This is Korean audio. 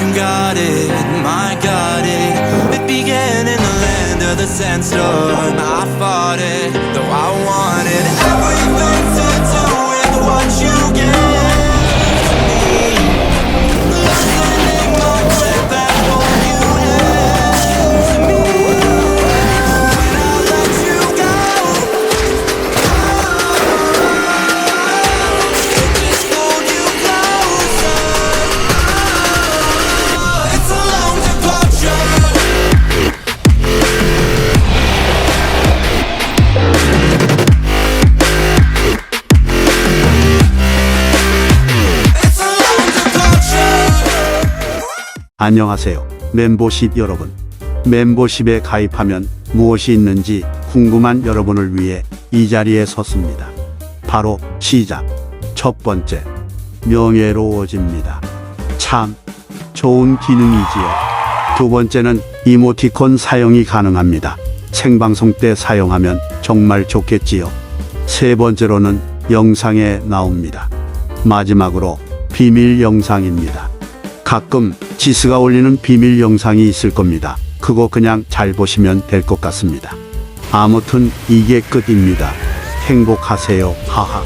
You got it, my got it. It began in the land of the sandstorm. I fought it, though I wanted 안녕하세요. 멤버십 여러분. 멤버십에 가입하면 무엇이 있는지 궁금한 여러분을 위해 이 자리에 섰습니다. 바로 시작. 첫 번째, 명예로워집니다. 참 좋은 기능이지요. 두 번째는 이모티콘 사용이 가능합니다. 생방송 때 사용하면 정말 좋겠지요. 세 번째로는 영상에 나옵니다. 마지막으로 비밀 영상입니다. 가끔 지스가 올리는 비밀 영상이 있을 겁니다. 그거 그냥 잘 보시면 될 것 같습니다. 아무튼 이게 끝입니다. 행복하세요. 하하.